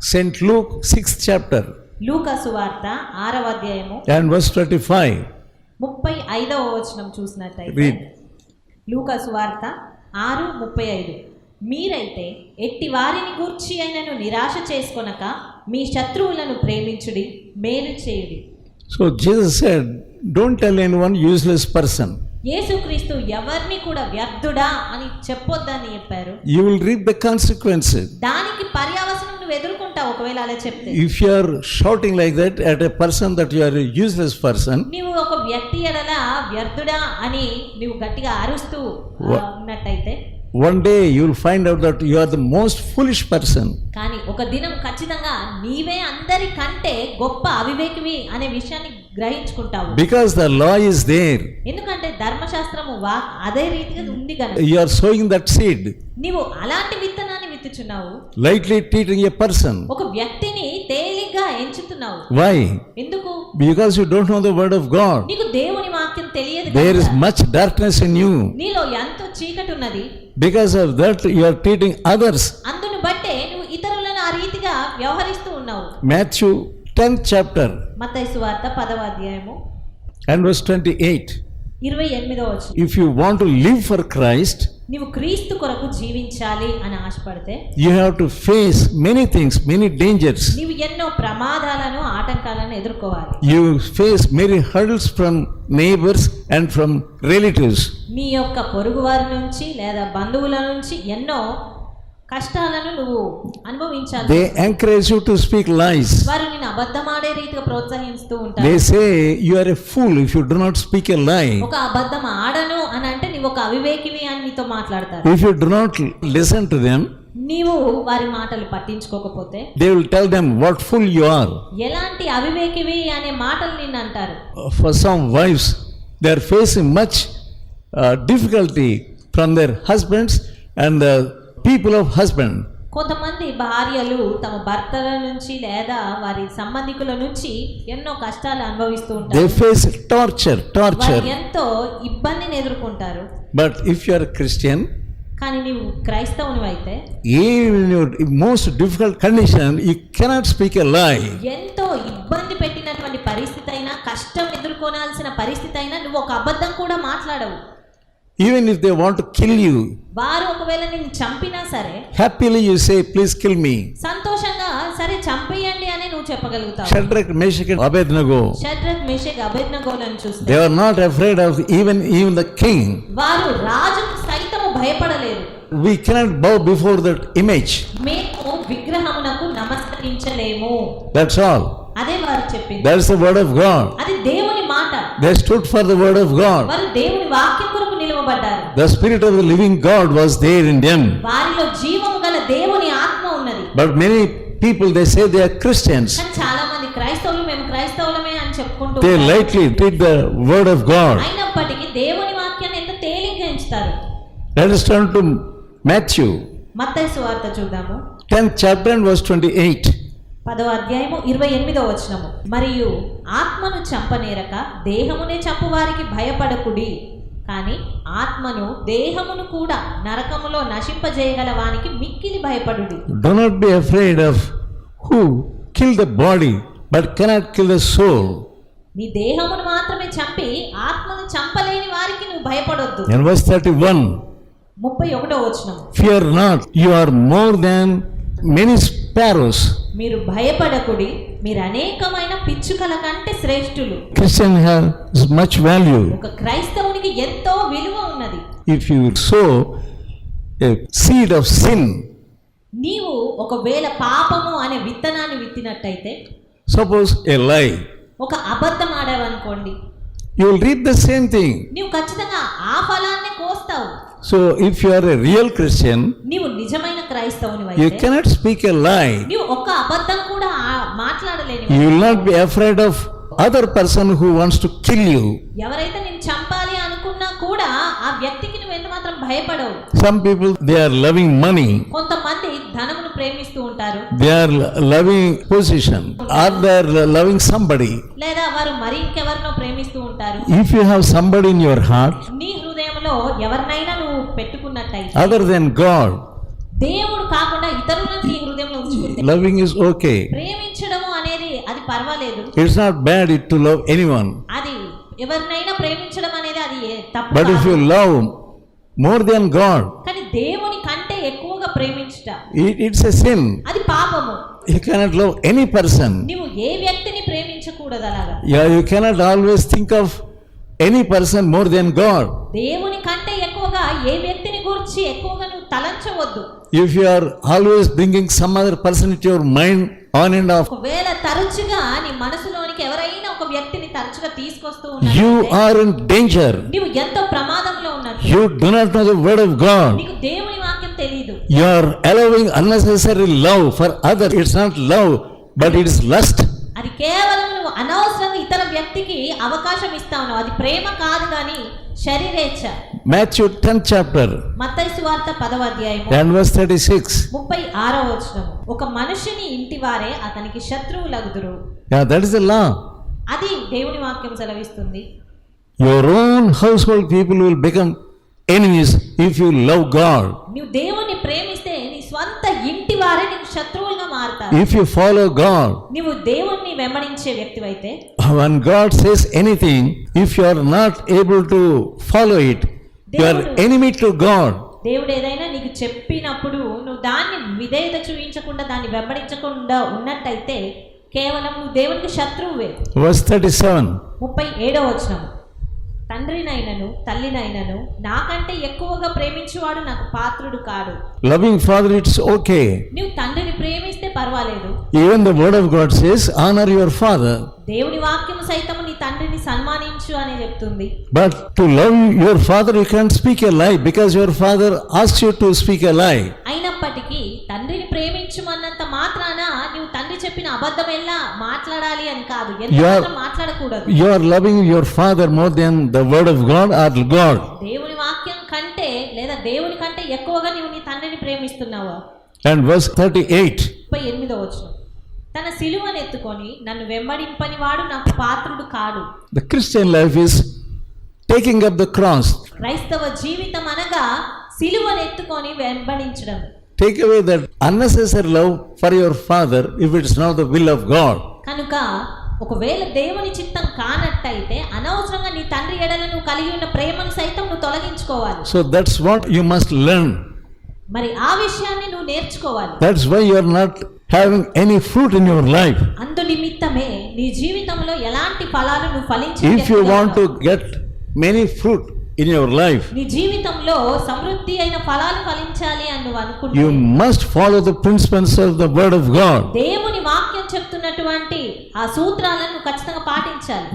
St. Luke, 6th chapter, లూకా సువార్త ఆరవ అధ్యాయము and verse 25. ముప్పై ఐదవ వచనం చూసినట్టయితే Read. లూకా సువార్త ఆరు ముప్పై ఐదు మీరైతే ఎట్టి వారిని గూర్చి అయినను నిరాశ చేసుకొనక మీ శత్రువులను ప్రేమించుడి మేలు చేయుడి So Jesus said, Don't tell anyone useless person. యేసుక్రీస్తు ఎవరిని కూడా వ్యర్థుడా అని చెప్పొద్దని చెప్పారు You will reap the consequences. దానికి పర్యావసనం నువ్వు ఎదుర్కొంటావు ఒకవేళ అలా చెప్తే If you are shouting like that at a person that you are a useless person, నీవు ఒక వ్యక్తి ఎడల వ్యర్థుడా అని నువ్వు గట్టిగా అరుస్తూ ఉన్నట్టయితే one day you will find out that you are the most foolish person. కానీ ఒక దినం ఖచ్చితంగా నీవే అందరికంటే గొప్ప అవివేకివి అనే విషయాన్ని గ్రహించుకుంటావు Because the law is there. ఎందుకంటే ధర్మశాస్త్రము అదే రీతిగా ఉంది కనుక You are sowing that seed, నీవు అలాంటి విత్తనాన్ని ఎత్తుచున్నావు. లైట్లీ ట్రీటింగ్ ఏ పర్సన్ ఒక వ్యక్తిని తేలిగ్గా ఎంచుతున్నావు. వై ఎందుకు? Because you don't know the word of God నీకు దేవుని వాక్యం తెలియదు there is much darkness in you నీలో ఎంత చీకటి ఉన్నది because of that you are treating others అందుని బట్టే నువ్వు ఇతరులను ఆ రీతిగా వ్యవహరిస్తూ ఉన్నావు. మాథ్యూ 10th చాప్టర్ మత్తయి సువార్త 10వ అధ్యాయము అండ్ వర్స్ 28 28వ వచనం. If you want to live for Christ నీవు క్రీస్తు కొరకు జీవించాలి అని ఆశపడితే you have to face many things many dangers నీవు ఎన్నో ప్రమాదాలను ఆటంకాలను ఎదుర్కోవాలి. You face many hurdles from neighbours and from relatives నీ యొక్క పొరుగు వారి నుంచి లేదా బంధువుల నుంచి ఎన్నో కష్టాలను నువ్వు అనుభవించాలి. They encourage you to speak lies వారు నిన్ను అబద్ధమాడే రీతిగా ప్రోత్సహిస్తూ ఉంటారు. They say you are a fool if you do not speak a lie ఒక అబద్ధం ఒక అవివేకివి అని మాట్లాడతారు. ఇఫ్ యు డు నాట్ నీవు వారి మాటలు పట్టించుకోకపోతే దే విల్ ఎలాంటి అవివేకివి అనే మాటలు నిన్న అంటారు. Some wives they are much difficulty from and people of కొంతమంది భార్యలు తమ భర్తల నుంచి లేదా వారి సంబంధికుల నుంచి ఎన్నో కష్టాలు అనుభవిస్తూ ఉంటారు torture, వారు torture. ఎంతో ఇబ్బందిని ఎదుర్కొంటారు if you are a Christian, కానీ నీవు క్రైస్తవుని అయితే even in your most difficult condition, you cannot speak a lie. ఎంతో ఇబ్బంది పెట్టినటువంటి పరిస్థితి అయినా కష్టం ఎదుర్కొనాల్సిన పరిస్థితి అయినా నువ్వు ఒక అబద్ధం కూడా మాట్లాడవు if they want to kill you, వారు ఒకవేళ నిన్ను చంపినా సరే happily you say please kill me సంతోషంగా సరే చంపేయండి అని నువ్వు చెప్పగలుగుతావు. షడ్రక్ మేషక్ అబేద్నగో. షడ్రక్ మేషక్ అబేద్నగోలను చూస్తే they are not afraid of even even the king వారు రాజు సైతము భయపడలేదు we cannot bow before that image మేము విగ్రహమునకు నమస్కరించలేము. దట్స్ ఆల్ అదే వారు చెప్పింది. That's the word of God అది దేవుని మాట. They stood for the word of God వారు దేవుని వాక్యము నిలవబడ్డారు The spirit of the living God was there in them. వారిలో జీవము గల దేవుని ఆత్మ ఉన్నది But many people they say they are Christians. కానీ చాలా మంది క్రైస్తవులు మేము క్రైస్తవులమే అని చెప్పుకుంటూ They ఉంటారు. lightly treat the word of God. అయినప్పటికీ దేవుని వాక్యాన్ని ఎంత తేలిగ్గా ఎంచుతారు Let us turn to Matthew, మత్తయి సువార్త చూద్దాము 10th chapter and verse 28. పదవ అధ్యాయము ఇరవై ఎనిమిదో వచనము మరియు ఆత్మను చంపనేరక దేహమునే చంపువారికి భయపడకుడి కానీ ఆత్మను దేహమును కూడా నరకములో నశింపజేయగల వానికి మిక్కిలి భయపడు do not be afraid of who kill the body but cannot kill the soul నీ దేహమును మాత్రమే చంపి ఆత్మను చంపలేని వారికి నువ్వు భయపడొద్దు. ఇన్ వర్స్ 31 31వ వచనం. Fear not you are more than many sparrows. మీరు భయపడకుడి మీరు అనేకమైన పిచ్చుకల కంటే శ్రేష్ఠులు Christian has much value. ఒక క్రైస్తవునికి ఎంతో విలువ ఉన్నది If you sow a seed of sin, నీవు ఒకవేళ పాపము అనే విత్తనాన్ని విత్తినట్టయితే suppose a lie, ఒక అబద్ధం ఆడావనుకోండి you will reap the same thing. నీవు ఖచ్చితంగా ఆ ఫలాన్నే కోస్తావు So if you are a real Christian, నీవు నిజమైన క్రైస్తవుని you అయితే cannot speak a lie. నీవు ఒక్క అబద్ధం కూడా మాట్లాడలేని You will not be afraid of other person who wants to kill you. ఎవరైతే నేను చంపాలి అనుకున్నా కూడా ఆ వ్యక్తికి నువ్వు ఎంత మాత్రం భయపడవు Some people they are loving money, కొంతమంది ధనమును ప్రేమిస్తూ ఉంటారు. They are loving position or they are loving somebody లేదా వారు మరి ఇంకెవరినో ప్రేమిస్తూ ఉంటారు. If you have somebody in your heart నీ హృదయంలో ఎవరినైనా నువ్వు పెట్టుకున్నట్టయితే అదర్ దెన్ గాడ్ దేవుడు కాకుండా ఇతరులను నీ హృదయంలో ఉంచుకుంటే లవింగ్ ఇస్ ఓకే ప్రేమించడము అనేది అది పర్వాలేదు. It's not bad it to love anyone అది ఎవరినైనా ప్రేమించడం అనేది అది తప్పు but if you love more than God కానీ దేవుని కంటే ఎక్కువగా ప్రేమించ it, it's a sin. అది పాపము You cannot love any person. నువ్వు ఏ వ్యక్తిని ప్రేమించకూడదు అలాగా Yeah, you cannot always think of any person more than God. దేవుని కంటే ఎక్కువగా ఏ వ్యక్తిని గురించి ఎక్కువగా నువ్వు తలంచవద్దు If you are always bringing some other person into your mind on and off, ఒకవేళ తరచుగా నీ మనసులోనికి ఎవరైనా ఒక వ్యక్తిని తరచుగా తీసుకొస్తూ you ఉన్నట్లయితే are in danger. నీవు ఎంతో ప్రమాదంలో ఉన్నట్టు You do not know the word of God. నీకు దేవుని వాక్యం తెలియదు you are allowing unnecessary love for other it's not love but it is lust అది కేవలం అనవసరం ఇతర వ్యక్తికి అవకాశం ఇస్తా ఉన్నావు. అది ప్రేమ కాదు కానీ శరీరేచ్ఛ. మాథ్యూ 10 చాప్టర్ మత్తయి సువార్త 10వ అధ్యాయం అండ్ వర్స్ 36 36వ వచనం ఒక మనిషిని ఇంటి వారే అతనికి శత్రువులగుదురు. Yeah that is the law అది దేవుని వాక్యం సెలవిస్తుంది. Your own household people will enemies if you love God. నువ్వు దేవుని ప్రేమిస్తే నీ స్వంత ఇంటి వారే నీకు శత్రువులుగా మారుతారు If you follow God, నువ్వు దేవుణ్ణి వెంబడించే వ్యక్తివైతే when God says anything, if you are not able to follow it, you are enemy to God. దేవుడు ఏదైనా నీకు చెప్పినప్పుడు నువ్వు దాన్ని విధేయత చూపించకుండా దాన్ని వెంబడించకుండా ఉన్నట్టయితే కేవలం నువ్వు దేవునికి Verse 37. ముప్పై ఏడో వచనం తండ్రినైనను తల్లినైనను నాకంటే ఎక్కువగా ప్రేమించువాడు నాకు పాత్రుడు కాడు. లవింగ్ ఫాదర్ ఇట్స్ ఓకే నువ్వు తండ్రిని ప్రేమిస్తే పర్వాలేదు. Even the word of God says honour your father దేవుని వాక్యము సైతం నీ తండ్రిని సన్మానించు అని చెప్తుంది. But to love your father you can speak a lie because your father ask you to speak a lie అయినప్పటికీ తండ్రిని ప్రేమించమన్నంత మాత్రాన తండ్రి చెప్పిన అబద్ధం ఎలా మాట్లాడాలి అని కాదు ఎంత మాట్లాడకూడదు You are loving your father more than the Word of God or God. దేవుని వాక్యం కంటే లేదా దేవుని కంటే ఎక్కువగా నువ్వు నీ తండ్రిని ప్రేమిస్తున్నావు And verse 38. ముప్పై ఎనిమిదో వచనం తన సిలువను ఎత్తుకొని నన్ను వెంబడింపని వాడు నాకు పాత్రుడు కాడు The Christian life is taking up the cross. క్రైస్తవ జీవితం అనగా సిలువను ఎత్తుకొని వెంబడించడం Take away that unnecessary love for your father if it's not the will of God. కనుక ఒకవేళ దేవుని చిత్తం కానట్టయితే అనవసరంగా నీ తండ్రి ఎడల నువ్వు కలిగి ఉన్న ప్రేమను సైతం నువ్వు తొలగించుకోవాలి So that's what you must learn. మరి ఆ విషయాన్ని నువ్వు నేర్చుకోవాలి That's why you are not having any fruit in your life. అందు నిమిత్తమే నీ జీవితంలో ఎలాంటి ఫలాలు నువ్వు ఫలించి If you want to get many fruit in your life, నీ జీవితంలో సమృద్ధి అయిన ఫలాలు ఫలించాలి అని నువ్వు అనుకుంటే you must follow the principles of the Word of God. దేవుని వాక్యం చెప్తున్నటువంటి ఆ సూత్రాలను ఖచ్చితంగా పాటించాలి.